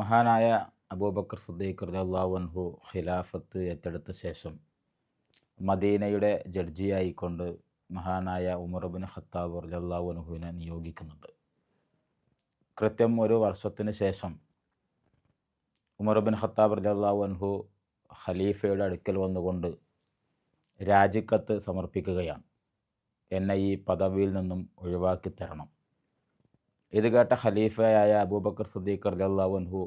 മഹാനായ അബൂബക്കർ സുദ്ദീഖ് അൻഹു ഖിലാഫത്ത് ഏറ്റെടുത്ത ശേഷം മദീനയുടെ ജഡ്ജിയായിക്കൊണ്ട് മഹാനായ ഉമർ ബിൻ ഖത്താബ് അൻഹുവിനെ നിയോഗിക്കുന്നുണ്ട്. കൃത്യം ഒരു വർഷത്തിന് ശേഷം ഉമർബിൻ ഖത്താബ് അൻഹു ഖലീഫയുടെ അടുക്കൽ വന്നുകൊണ്ട് രാജിക്കത്ത് സമർപ്പിക്കുകയാണ്. എന്നെ ഈ പദവിയിൽ നിന്നും ഒഴിവാക്കി തരണം ഇത് കേട്ട ഖലീഫയായ അബൂബക്കർ സുദ്ദീഖ് റളിയല്ലാഹു അൻഹു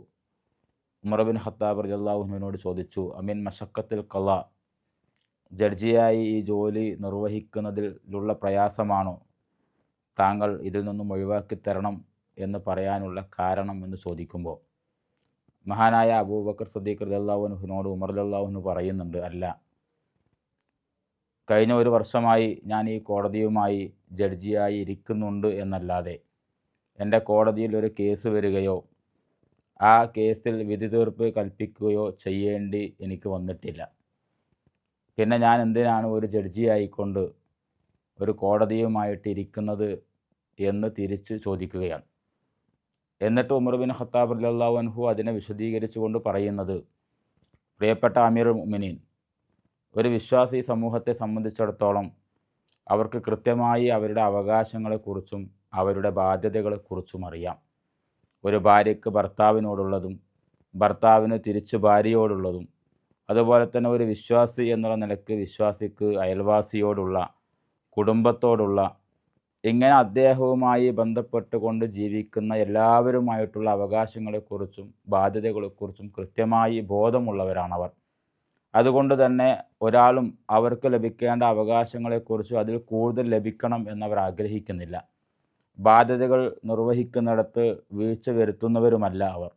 ഉമർ ബിൻ ഖത്താബ് റളിയല്ലാഹു അൻഹുവിനോട് ചോദിച്ചു അമീൻ മഷക്കത്തിൽ കല ജഡ്ജിയായി ഈ ജോലി നിർവഹിക്കുന്നതിലുള്ള പ്രയാസമാണോ? താങ്കൾ ഇതിൽ നിന്നും ഒഴിവാക്കി തരണം എന്ന് പറയാനുള്ള കാരണം എന്ന് ചോദിക്കുമ്പോൾ മഹാനായ അബൂബക്കർ സുദ്ദീഖ് റളിയല്ലാഹു അൻഹുവിനോട് ഉമർ അൻഹു പറയുന്നുണ്ട് അല്ല. കഴിഞ്ഞ ഒരു വർഷമായി ഞാൻ ഈ കോടതിയുമായി ജഡ്ജിയായി ഇരിക്കുന്നുണ്ട് എന്നല്ലാതെ എന്റെ കോടതിയിൽ ഒരു കേസ് വരികയോ ആ കേസിൽ വിധി തീർപ്പ് കൽപ്പിക്കുകയോ ചെയ്യേണ്ടി എനിക്ക് വന്നിട്ടില്ല. പിന്നെ ഞാൻ എന്തിനാണ് ഒരു ജഡ്ജിയായിക്കൊണ്ട് ഒരു കോടതിയുമായിട്ട് ഇരിക്കുന്നത് എന്ന് തിരിച്ച് ചോദിക്കുകയാണ്. എന്നിട്ട് ഉമർ ബിൻ ഖത്താബ് അല്ലാഹു അൻഹു അതിനെ വിശദീകരിച്ചുകൊണ്ട് പറയുന്നത് പ്രിയപ്പെട്ട അമീർ മുഅ്മിനീൻ ഒരു വിശ്വാസി സമൂഹത്തെ സംബന്ധിച്ചിടത്തോളം അവർക്ക് കൃത്യമായി അവരുടെ അവകാശങ്ങളെക്കുറിച്ചും അവരുടെ ബാധ്യതകളെക്കുറിച്ചും അറിയാം. ഒരു ഭാര്യയ്ക്ക് ഭർത്താവിനോടുള്ളതും ഭർത്താവിന് തിരിച്ചു ഭാര്യയോടുള്ളതും അതുപോലെ തന്നെ ഒരു വിശ്വാസി എന്നുള്ള നിലയ്ക്ക് വിശ്വാസിക്ക് അയൽവാസിയോടുള്ള കുടുംബത്തോടുള്ള ഇങ്ങനെ അദ്ദേഹവുമായി ബന്ധപ്പെട്ടുകൊണ്ട് ജീവിക്കുന്ന എല്ലാവരുമായിട്ടുള്ള അവകാശങ്ങളെക്കുറിച്ചും ബാധ്യതകളെക്കുറിച്ചും കൃത്യമായി ബോധമുള്ളവരാണവർ. അതുകൊണ്ട് തന്നെ ഒരാളും അവർക്ക് ലഭിക്കേണ്ട അവകാശങ്ങളെക്കുറിച്ചും അതിൽ കൂടുതൽ ലഭിക്കണം എന്നവർ ആഗ്രഹിക്കുന്നില്ല ബാധ്യതകൾ നിർവഹിക്കുന്നിടത്ത് വീഴ്ച വരുത്തുന്നവരുമല്ല അവർ.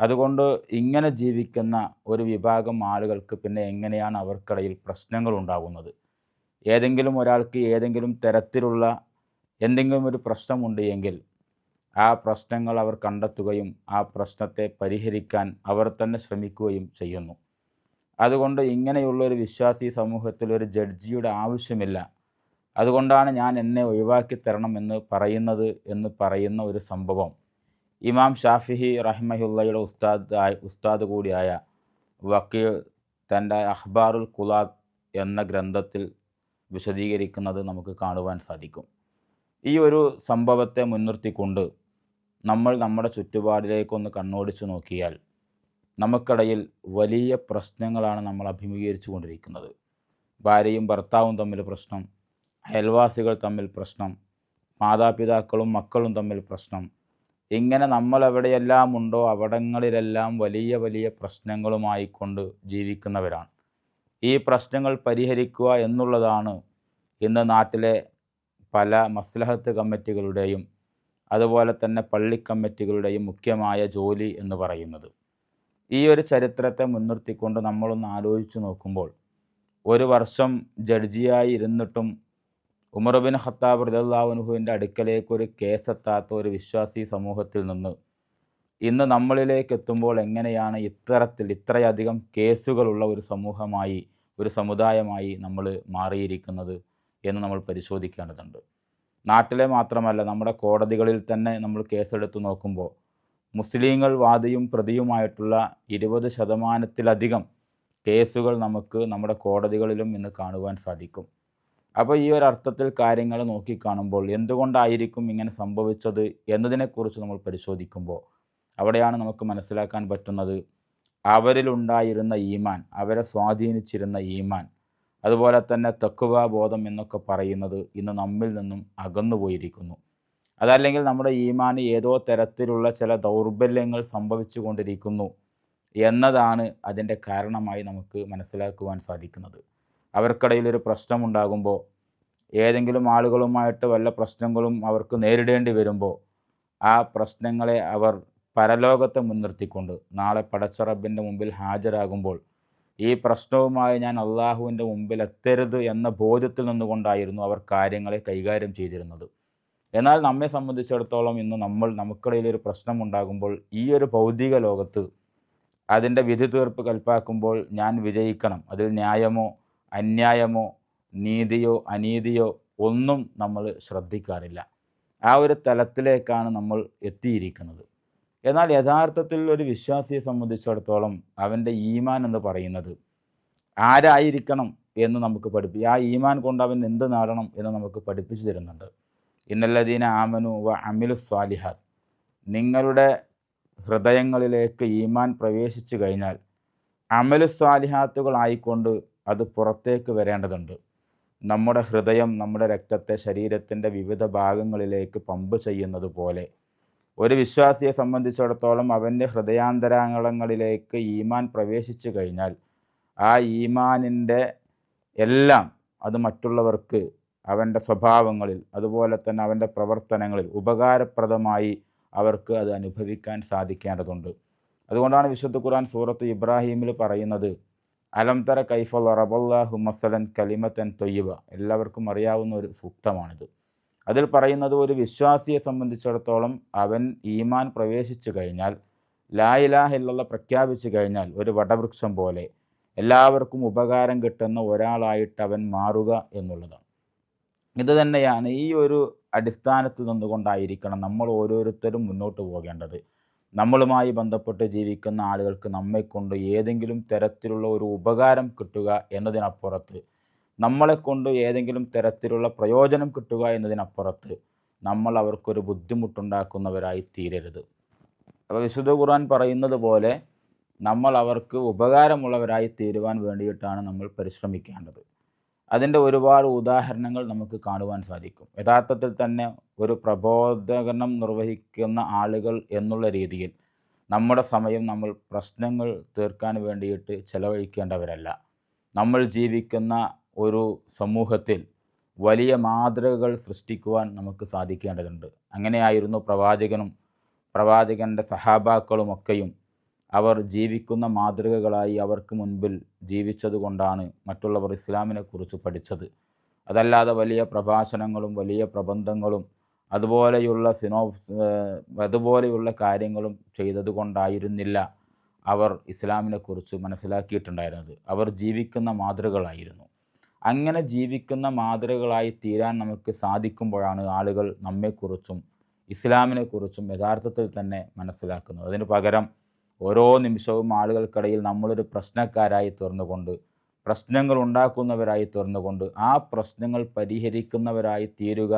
അതുകൊണ്ട് ഇങ്ങനെ ജീവിക്കുന്ന ഒരു വിഭാഗം ആളുകൾക്ക് പിന്നെ എങ്ങനെയാണ് അവർക്കിടയിൽ പ്രശ്നങ്ങൾ ഉണ്ടാകുന്നത്? ഏതെങ്കിലും ഒരാൾക്ക് ഏതെങ്കിലും തരത്തിലുള്ള എന്തെങ്കിലും ഒരു പ്രശ്നമുണ്ട് എങ്കിൽ ആ പ്രശ്നങ്ങൾ അവർ കണ്ടെത്തുകയും ആ പ്രശ്നത്തെ പരിഹരിക്കാൻ അവർ തന്നെ ശ്രമിക്കുകയും ചെയ്യുന്നു. അതുകൊണ്ട് ഇങ്ങനെയുള്ള ഒരു വിശ്വാസി സമൂഹത്തിൽ ഒരു ജഡ്ജിയുടെ ആവശ്യമില്ല. അതുകൊണ്ടാണ് ഞാൻ എന്നെ ഒഴിവാക്കി തരണം എന്ന് പറയുന്നത് എന്ന് പറയുന്ന ഒരു സംഭവം. ഇമാം ഷാഫിഹി റഹ്മഹുല്ലയുടെ ഉസ്താദ് ഉസ്താദ് കൂടിയായ വക്കീൽ തന്റെ അഹ്ബാറുൽ കുലാദ് എന്ന ഗ്രന്ഥത്തിൽ വിശദീകരിക്കുന്നത് നമുക്ക് കാണുവാൻ സാധിക്കും. ഈ ഒരു സംഭവത്തെ മുൻനിർത്തിക്കൊണ്ട് നമ്മൾ നമ്മുടെ ചുറ്റുപാടിലേക്കൊന്ന് കണ്ണോടിച്ചു നോക്കിയാൽ നമുക്കിടയിൽ വലിയ പ്രശ്നങ്ങളാണ് നമ്മൾ അഭിമുഖീകരിച്ചു കൊണ്ടിരിക്കുന്നത് ഭാര്യയും ഭർത്താവും തമ്മിൽ പ്രശ്നം അയൽവാസികൾ തമ്മിൽ പ്രശ്നം മാതാപിതാക്കളും മക്കളും തമ്മിൽ പ്രശ്നം. ഇങ്ങനെ നമ്മൾ എവിടെയെല്ലാം ഉണ്ടോ അവിടങ്ങളിലെല്ലാം വലിയ വലിയ പ്രശ്നങ്ങളുമായി കൊണ്ട് ജീവിക്കുന്നവരാണ്. ഈ പ്രശ്നങ്ങൾ പരിഹരിക്കുക എന്നുള്ളതാണ് ഇന്ന് നാട്ടിലെ പല മസ്ലഹത്ത് കമ്മിറ്റികളുടെയും അതുപോലെ തന്നെ പള്ളി കമ്മിറ്റികളുടെയും മുഖ്യമായ ജോലി എന്ന് പറയുന്നത്. ഈ ഒരു ചരിത്രത്തെ മുൻനിർത്തിക്കൊണ്ട് നമ്മളൊന്ന് ആലോചിച്ച് നോക്കുമ്പോൾ ഒരു വർഷം ജഡ്ജിയായി ഇരുന്നിട്ടും ഉമർ ബിൻ ഖത്താബ് റദാഹുനുഹുവിന്റെ അടുക്കലേക്ക് ഒരു കേസെത്താത്ത ഒരു വിശ്വാസി സമൂഹത്തിൽ നിന്ന് ഇന്ന് നമ്മളിലേക്ക് എത്തുമ്പോൾ എങ്ങനെയാണ് ഇത്തരത്തിൽ ഇത്രയധികം കേസുകളുള്ള ഒരു സമൂഹമായി ഒരു സമുദായമായി നമ്മൾ മാറിയിരിക്കുന്നത് എന്ന് നമ്മൾ പരിശോധിക്കേണ്ടതുണ്ട്. നാട്ടിലെ മാത്രമല്ല നമ്മുടെ കോടതികളിൽ തന്നെ നമ്മൾ കേസെടുത്ത് നോക്കുമ്പോൾ മുസ്ലിങ്ങൾ വാദിയും പ്രതിയുമായിട്ടുള്ള ഇരുപത് ശതമാനത്തിലധികം കേസുകൾ നമുക്ക് നമ്മുടെ കോടതികളിലും ഇന്ന് കാണുവാൻ സാധിക്കും. അപ്പോൾ ഈ ഒരു അർത്ഥത്തിൽ കാര്യങ്ങൾ നോക്കിക്കാണുമ്പോൾ എന്തുകൊണ്ടായിരിക്കും ഇങ്ങനെ സംഭവിച്ചത് എന്നതിനെക്കുറിച്ച് നമ്മൾ പരിശോധിക്കുമ്പോൾ അവിടെയാണ് നമുക്ക് മനസ്സിലാക്കാൻ പറ്റുന്നത് അവരിലുണ്ടായിരുന്ന ഈമാൻ അവരെ സ്വാധീനിച്ചിരുന്ന ഈമാൻ അതുപോലെ തന്നെ തക്കുവ ബോധം എന്നൊക്കെ പറയുന്നത് ഇന്ന് നമ്മിൽ നിന്നും അകന്നുപോയിരിക്കുന്നു അതല്ലെങ്കിൽ നമ്മുടെ ഈമാന് ഏതോ തരത്തിലുള്ള ചില ദൗർബല്യങ്ങൾ സംഭവിച്ചു കൊണ്ടിരിക്കുന്നു എന്നതാണ് അതിന്റെ കാരണമായി നമുക്ക് മനസ്സിലാക്കുവാൻ സാധിക്കുന്നത്. അവർക്കിടയിൽ ഒരു പ്രശ്നമുണ്ടാകുമ്പോൾ ഏതെങ്കിലും ആളുകളുമായിട്ട് വല്ല പ്രശ്നങ്ങളും അവർക്ക് നേരിടേണ്ടി വരുമ്പോൾ ആ പ്രശ്നങ്ങളെ അവർ പരലോകത്തെ മുൻനിർത്തിക്കൊണ്ട് നാളെ പടച്ചറബിന്റെ മുമ്പിൽ ഹാജരാകുമ്പോൾ ഈ പ്രശ്നവുമായി ഞാൻ അള്ളാഹുവിന്റെ മുമ്പിൽ എത്തരുത് എന്ന ബോധ്യത്തിൽ നിന്നുകൊണ്ടായിരുന്നു അവർ കാര്യങ്ങളെ കൈകാര്യം ചെയ്തിരുന്നത്. എന്നാൽ നമ്മെ സംബന്ധിച്ചിടത്തോളം ഇന്ന് നമ്മൾ നമുക്കിടയിൽ ഒരു പ്രശ്നമുണ്ടാകുമ്പോൾ ഈ ഒരു ഭൗതിക ലോകത്ത് അതിന്റെ വിധി തീർപ്പ് കൽപ്പാക്കുമ്പോൾ ഞാൻ വിജയിക്കണം അതിൽ ന്യായമോ അന്യായമോ നീതിയോ അനീതിയോ ഒന്നും നമ്മൾ ശ്രദ്ധിക്കാറില്ല. ആ ഒരു തലത്തിലേക്കാണ് നമ്മൾ എത്തിയിരിക്കുന്നത്. എന്നാൽ യഥാർത്ഥത്തിൽ ഒരു വിശ്വാസിയെ സംബന്ധിച്ചിടത്തോളം അവന്റെ ഈമാൻ എന്ന് പറയുന്നത് ആരായിരിക്കണം എന്ന് നമുക്ക് പഠിപ്പി ആ ഈമാൻ കൊണ്ട് അവൻ എന്ത് നേടണം എന്ന് നമുക്ക് പഠിപ്പിച്ചു തരുന്നുണ്ട്. ഇന്നല്ലദീന ആമനു വ അമിലു സ്വാലിഹാത്ത്. നിങ്ങളുടെ ഹൃദയങ്ങളിലേക്ക് ഈമാൻ പ്രവേശിച്ചു കഴിഞ്ഞാൽ അമലു സ്വാലിഹാത്തുകളായിക്കൊണ്ട് അത് പുറത്തേക്ക് വരേണ്ടതുണ്ട്. നമ്മുടെ ഹൃദയം നമ്മുടെ രക്തത്തെ ശരീരത്തിന്റെ വിവിധ ഭാഗങ്ങളിലേക്ക് പമ്പ് ചെയ്യുന്നത് പോലെ. ഒരു വിശ്വാസിയെ സംബന്ധിച്ചിടത്തോളം അവന്റെ ഹൃദയാന്തരാങ്ങളങ്ങളിലേക്ക് ഈമാൻ പ്രവേശിച്ചു കഴിഞ്ഞാൽ ആ ഈമാനിന്റെ എല്ലാം അത് മറ്റുള്ളവർക്ക് അവന്റെ സ്വഭാവങ്ങളിൽ അതുപോലെ തന്നെ അവന്റെ പ്രവർത്തനങ്ങളിൽ ഉപകാരപ്രദമായി അവർക്ക് അത് അനുഭവിക്കാൻ സാധിക്കേണ്ടതുണ്ട്. അതുകൊണ്ടാണ് വിശുദ്ധ ഖുർആൻ സൂറത്ത് ഇബ്രാഹീമിൽ പറയുന്നത് അലംതര കൈഫ റബല്ലാഹു മസലൻ കലിമത്തൻ തൊയ്യബ. എല്ലാവർക്കും അറിയാവുന്ന ഒരു സൂക്തമാണിത്. അതിൽ പറയുന്നത് ഒരു വിശ്വാസിയെ സംബന്ധിച്ചിടത്തോളം അവൻ ഈമാൻ പ്രവേശിച്ചു കഴിഞ്ഞാൽ ലാ ഇലാഹ പ്രഖ്യാപിച്ചു കഴിഞ്ഞാൽ ഒരു വടവൃക്ഷം പോലെ എല്ലാവർക്കും ഉപകാരം കിട്ടുന്ന ഒരാളായിട്ട് അവൻ മാറുക എന്നുള്ളതാണ്. ഇത് തന്നെയാണ് ഈ ഒരു അടിസ്ഥാനത്ത് നിന്നുകൊണ്ടായിരിക്കണം നമ്മൾ ഓരോരുത്തരും മുന്നോട്ട് പോകേണ്ടത്. നമ്മളുമായി ബന്ധപ്പെട്ട് ജീവിക്കുന്ന ആളുകൾക്ക് നമ്മെക്കൊണ്ട് ഏതെങ്കിലും തരത്തിലുള്ള ഒരു ഉപകാരം കിട്ടുക എന്നതിനപ്പുറത്ത് നമ്മളെക്കൊണ്ട് ഏതെങ്കിലും തരത്തിലുള്ള പ്രയോജനം കിട്ടുക എന്നതിനപ്പുറത്ത് നമ്മൾ അവർക്കൊരു ബുദ്ധിമുട്ടുണ്ടാക്കുന്നവരായി തീരരുത്. അപ്പോൾ വിശുദ്ധ ഖുർആൻ പറയുന്നത് പോലെ നമ്മൾ അവർക്ക് ഉപകാരമുള്ളവരായി തീരുവാൻ വേണ്ടിയിട്ടാണ് നമ്മൾ പരിശ്രമിക്കേണ്ടത്. അതിന്റെ ഒരുപാട് ഉദാഹരണങ്ങൾ നമുക്ക് കാണുവാൻ സാധിക്കും. യഥാർത്ഥത്തിൽ തന്നെ ഒരു പ്രബോധനം നിർവഹിക്കുന്ന ആളുകൾ എന്നുള്ള രീതിയിൽ നമ്മുടെ സമയം നമ്മൾ പ്രശ്നങ്ങൾ തീർക്കാൻ വേണ്ടിയിട്ട് ചെലവഴിക്കേണ്ടവരല്ല. നമ്മൾ ജീവിക്കുന്ന ഒരു സമൂഹത്തിൽ വലിയ മാതൃകകൾ സൃഷ്ടിക്കുവാൻ നമുക്ക് സാധിക്കേണ്ടതുണ്ട്. അങ്ങനെയായിരുന്നു പ്രവാചകനും പ്രവാചകന്റെ സഹാബാക്കളുമൊക്കെയും അവർ ജീവിക്കുന്ന മാതൃകകളായി അവർക്ക് മുൻപിൽ ജീവിച്ചതുകൊണ്ടാണ് മറ്റുള്ളവർ ഇസ്ലാമിനെക്കുറിച്ച് പഠിച്ചത്. അതല്ലാതെ വലിയ പ്രഭാഷണങ്ങളും വലിയ പ്രബന്ധങ്ങളും അതുപോലെയുള്ള സിനോ അതുപോലെയുള്ള കാര്യങ്ങളും ചെയ്തതുകൊണ്ടായിരുന്നില്ല അവർ ഇസ്ലാമിനെക്കുറിച്ച് മനസ്സിലാക്കിയിട്ടുണ്ടായിരുന്നത്. അവർ ജീവിക്കുന്ന മാതൃകളായിരുന്നു. അങ്ങനെ ജീവിക്കുന്ന മാതൃകളായി തീരാൻ നമുക്ക് സാധിക്കുമ്പോഴാണ് ആളുകൾ നമ്മെക്കുറിച്ചും ഇസ്ലാമിനെക്കുറിച്ചും യഥാർത്ഥത്തിൽ തന്നെ മനസ്സിലാക്കുന്നത്. അതിന് പകരം ഓരോ നിമിഷവും ആളുകൾക്കിടയിൽ നമ്മളൊരു പ്രശ്നക്കാരായി തീർന്നുകൊണ്ട് പ്രശ്നങ്ങൾ ഉണ്ടാക്കുന്നവരായി തീർന്നുകൊണ്ട് ആ പ്രശ്നങ്ങൾ പരിഹരിക്കുന്നവരായി തീരുക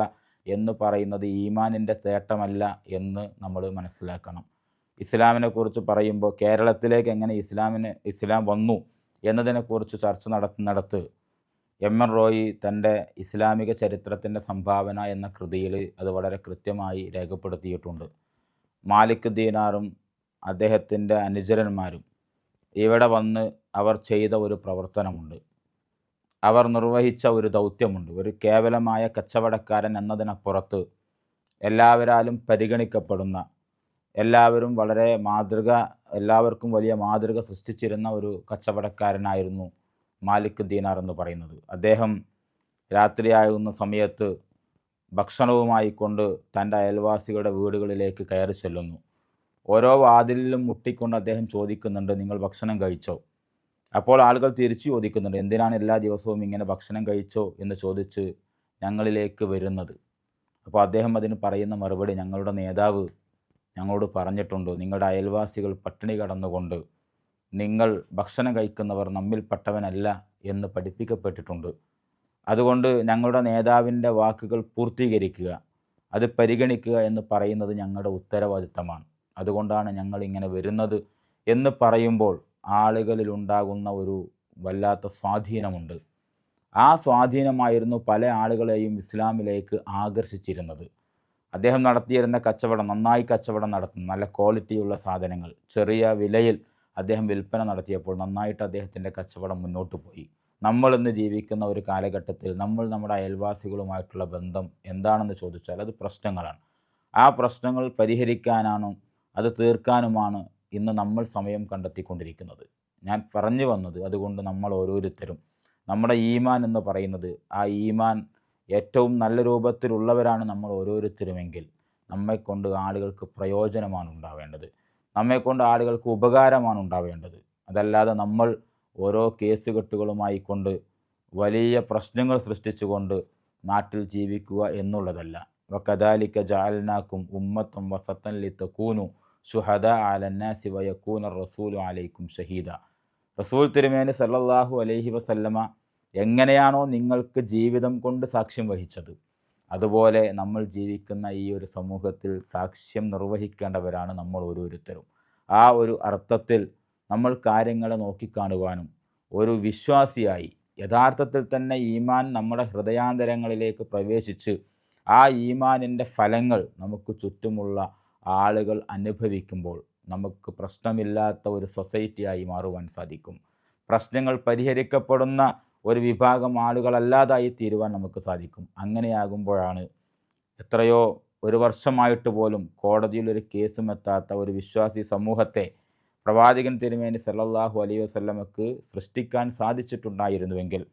എന്ന് പറയുന്നത് ഈമാനിന്റെ തേട്ടമല്ല എന്ന് നമ്മൾ മനസ്സിലാക്കണം. ഇസ്ലാമിനെ കുറിച്ച് പറയുമ്പോൾ കേരളത്തിലേക്ക് എങ്ങനെ ഇസ്ലാമിന് ഇസ്ലാം വന്നു എന്നതിനെക്കുറിച്ച് ചർച്ച നടത്തുന്നിടത്ത് എം എൻ റോയി തന്റെ ഇസ്ലാമിക ചരിത്രത്തിന്റെ സംഭാവന എന്ന കൃതിയിൽ അത് വളരെ കൃത്യമായി രേഖപ്പെടുത്തിയിട്ടുണ്ട്. മാലിക് ദീനാറും അദ്ദേഹത്തിന്റെ അനുചരന്മാരും. ഇവിടെ വന്ന് അവർ ചെയ്ത ഒരു പ്രവർത്തനമുണ്ട്. അവർ നിർവഹിച്ച ഒരു ദൗത്യമുണ്ട്. ഒരു കേവലമായ കച്ചവടക്കാരൻ എന്നതിനപ്പുറത്ത് എല്ലാവരാലും പരിഗണിക്കപ്പെടുന്ന എല്ലാവരും വളരെ മാതൃക എല്ലാവർക്കും വലിയ മാതൃക സൃഷ്ടിച്ചിരുന്ന ഒരു കച്ചവടക്കാരനായിരുന്നു മാലിക് ദീനാർ എന്ന് പറയുന്നത്. അദ്ദേഹം രാത്രിയാകുന്ന സമയത്ത് ഭക്ഷണവുമായി കൊണ്ട് തന്റെ അയൽവാസികളുടെ വീടുകളിലേക്ക് കയറി ചെല്ലുന്നു. ഓരോ വാതിലിലും മുട്ടിക്കൊണ്ട് അദ്ദേഹം ചോദിക്കുന്നുണ്ട് നിങ്ങൾ ഭക്ഷണം കഴിച്ചോ? അപ്പോൾ ആളുകൾ തിരിച്ചു ചോദിക്കുന്നുണ്ട് എന്തിനാണ് എല്ലാ ദിവസവും ഇങ്ങനെ ഭക്ഷണം കഴിച്ചോ? എന്ന് ചോദിച്ച് ഞങ്ങളിലേക്ക് വരുന്നത്. അപ്പോൾ അദ്ദേഹം അതിന് പറയുന്ന മറുപടി ഞങ്ങളുടെ നേതാവ് ഞങ്ങളോട് പറഞ്ഞിട്ടുണ്ട് നിങ്ങളുടെ അയൽവാസികൾ പട്ടിണി കടന്നുകൊണ്ട് നിങ്ങൾ ഭക്ഷണം കഴിക്കുന്നവർ നമ്മിൽപ്പെട്ടവനല്ല എന്ന് പഠിപ്പിക്കപ്പെട്ടിട്ടുണ്ട്. അതുകൊണ്ട് ഞങ്ങളുടെ നേതാവിന്റെ വാക്കുകൾ പൂർത്തീകരിക്കുക അത് പരിഗണിക്കുക എന്ന് പറയുന്നത് ഞങ്ങളുടെ ഉത്തരവാദിത്തമാണ്. അതുകൊണ്ടാണ് ഞങ്ങൾ ഇങ്ങനെ വരുന്നത് എന്ന് പറയുമ്പോൾ ആളുകളിൽ ഉണ്ടാകുന്ന ഒരു വല്ലാത്ത സ്വാധീനമുണ്ട്. ആ സ്വാധീനമായിരുന്നു പല ആളുകളെയും ഇസ്ലാമിലേക്ക് ആകർഷിച്ചിരുന്നത്. അദ്ദേഹം നടത്തിയിരുന്ന കച്ചവടം നന്നായി കച്ചവടം നടത്തുന്നു നല്ല ക്വാളിറ്റിയുള്ള സാധനങ്ങൾ ചെറിയ വിലയിൽ അദ്ദേഹം വിൽപ്പന നടത്തിയപ്പോൾ നന്നായിട്ട് അദ്ദേഹത്തിന്റെ കച്ചവടം മുന്നോട്ട് പോയി. നമ്മൾ ഇന്ന് ജീവിക്കുന്ന ഒരു കാലഘട്ടത്തിൽ നമ്മൾ നമ്മുടെ അയൽവാസികളുമായിട്ടുള്ള ബന്ധം എന്താണെന്ന് ചോദിച്ചാൽ അത് പ്രശ്നങ്ങളാണ്. ആ പ്രശ്നങ്ങൾ പരിഹരിക്കാനാണ് അത് തീർക്കാനുമാണ് ഇന്ന് നമ്മൾ സമയം കണ്ടെത്തിക്കൊണ്ടിരിക്കുന്നത്. ഞാൻ പറഞ്ഞു വന്നത് അതുകൊണ്ട് നമ്മൾ ഓരോരുത്തരും നമ്മുടെ ഈമാൻ എന്ന് പറയുന്നത് ആ ഈമാൻ ഏറ്റവും നല്ല രൂപത്തിലുള്ളവരാണ് നമ്മൾ ഓരോരുത്തരുമെങ്കിൽ നമ്മെക്കൊണ്ട് ആളുകൾക്ക് പ്രയോജനമാണ് ഉണ്ടാവേണ്ടത്. നമ്മെക്കൊണ്ട് ആളുകൾക്ക് ഉപകാരമാണ് ഉണ്ടാവേണ്ടത്. അതല്ലാതെ നമ്മൾ ഓരോ കേസുകെട്ടുകളുമായി കൊണ്ട് വലിയ പ്രശ്നങ്ങൾ സൃഷ്ടിച്ചുകൊണ്ട് നാട്ടിൽ ജീവിക്കുക എന്നുള്ളതല്ല. വക്കദാലിക്ക ജാലനാക്കും ഉമ്മത്തും വസത്തൻ ലിത്ത തക്കൂനു ഷുഹദ അലന്നാസി വയക്കൂന റസൂലു അലൈക്കും ഷഹീദ. റസൂൽ തിരുമേനി സല്ലല്ലാഹു അലൈഹി വസല്ലമ എങ്ങനെയാണോ നിങ്ങൾക്ക് ജീവിതം കൊണ്ട് സാക്ഷ്യം വഹിച്ചത്. അതുപോലെ നമ്മൾ ജീവിക്കുന്ന ഈ ഒരു സമൂഹത്തിൽ സാക്ഷ്യം നിർവഹിക്കേണ്ടവരാണ് നമ്മൾ ഓരോരുത്തരും. ആ ഒരു അർത്ഥത്തിൽ നമ്മൾ കാര്യങ്ങളെ നോക്കിക്കാണുവാനും ഒരു വിശ്വാസിയായി യഥാർത്ഥത്തിൽ തന്നെ ഈമാൻ നമ്മുടെ ഹൃദയാന്തരങ്ങളിലേക്ക് പ്രവേശിച്ച് ആ ഈമാനിന്റെ ഫലങ്ങൾ നമുക്ക് ചുറ്റുമുള്ള ആളുകൾ അനുഭവിക്കുമ്പോൾ നമുക്ക് പ്രശ്നമില്ലാത്ത ഒരു സൊസൈറ്റിയായി മാറുവാൻ സാധിക്കും. പ്രശ്നങ്ങൾ പരിഹരിക്കപ്പെടുന്ന ഒരു വിഭാഗം ആളുകളല്ലാതായി തീരുവാൻ നമുക്ക് സാധിക്കും. അങ്ങനെയാകുമ്പോഴാണ് എത്രയോ ഒരു വർഷമായിട്ട് പോലും കോടതിയിൽ ഒരു കേസും എത്താത്ത ഒരു വിശ്വാസി സമൂഹത്തെ പ്രവാചകൻ തിരുമേനി സല്ലല്ലാഹു അലൈ വസല്ലമക്ക് സൃഷ്ടിക്കാൻ സാധിച്ചിട്ടുണ്ടായിരുന്നുവെങ്കിൽ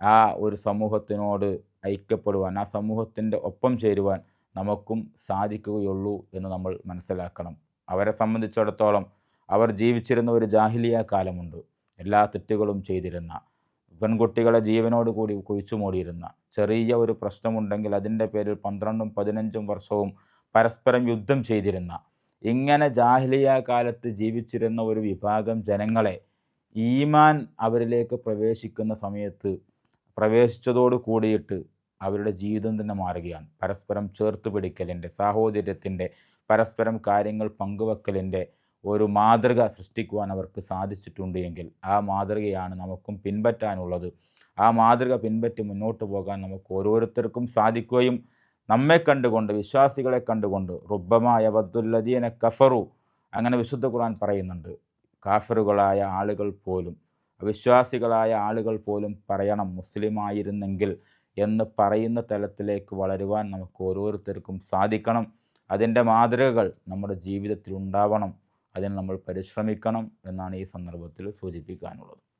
ആ ഒരു സമൂഹത്തിനോട് ഐക്യപ്പെടുവാൻ ആ സമൂഹത്തിന്റെ ഒപ്പം ചേരുവാൻ നമുക്കും സാധിക്കുകയുള്ളൂ എന്ന് നമ്മൾ മനസ്സിലാക്കണം. അവരെ സംബന്ധിച്ചിടത്തോളം അവർ ജീവിച്ചിരുന്ന ഒരു ജാഹിലിയ കാലമുണ്ട്. എല്ലാ തെറ്റുകളും ചെയ്തിരുന്ന പെൺകുട്ടികളെ ജീവനോട് കൂടി കുഴിച്ചു മൂടിയിരുന്ന ചെറിയ ഒരു പ്രശ്നമുണ്ടെങ്കിൽ അതിന്റെ പേരിൽ പന്ത്രണ്ടും പതിനഞ്ചും വർഷവും പരസ്പരം യുദ്ധം ചെയ്തിരുന്ന ഇങ്ങനെ ജാഹിലിയ കാലത്ത് ജീവിച്ചിരുന്ന ഒരു വിഭാഗം ജനങ്ങളെ ഈമാൻ അവരിലേക്ക് പ്രവേശിക്കുന്ന സമയത്ത് പ്രവേശിച്ചതോട് കൂടിയിട്ട് അവരുടെ ജീവിതം തന്നെ മാറുകയാണ്. പരസ്പരം ചേർത്ത് പിടിക്കലിന്റെ സാഹോദര്യത്തിന്റെ പരസ്പരം കാര്യങ്ങൾ പങ്കുവെക്കലിന്റെ ഒരു മാതൃക സൃഷ്ടിക്കുവാൻ അവർക്ക് സാധിച്ചിട്ടുണ്ട് എങ്കിൽ ആ മാതൃകയാണ് നമുക്കും പിൻപറ്റാനുള്ളത്. ആ മാതൃക പിൻപറ്റി മുന്നോട്ട് പോകാൻ നമുക്ക് ഓരോരുത്തർക്കും സാധിക്കുകയും നമ്മെ കണ്ടുകൊണ്ട് വിശ്വാസികളെ കണ്ടുകൊണ്ട് റുബമായ വദ്ദുല്ലദീന കഫറു അങ്ങനെ വിശുദ്ധ ഖുർആൻ പറയുന്നുണ്ട്. കാഫറുകളായ ആളുകൾ പോലും അവിശ്വാസികളായ ആളുകൾ പോലും പറയണം മുസ്ലിമായിരുന്നെങ്കിൽ എന്ന് പറയുന്ന തലത്തിലേക്ക് വളരുവാൻ നമുക്ക് ഓരോരുത്തർക്കും സാധിക്കണം. അതിന്റെ മാതൃകകൾ നമ്മുടെ ജീവിതത്തിൽ ഉണ്ടാവണം. അതിന് നമ്മൾ പരിശ്രമിക്കണം എന്നാണ് ഈ സന്ദർഭത്തിൽ സൂചിപ്പിക്കാനുള്ളത്.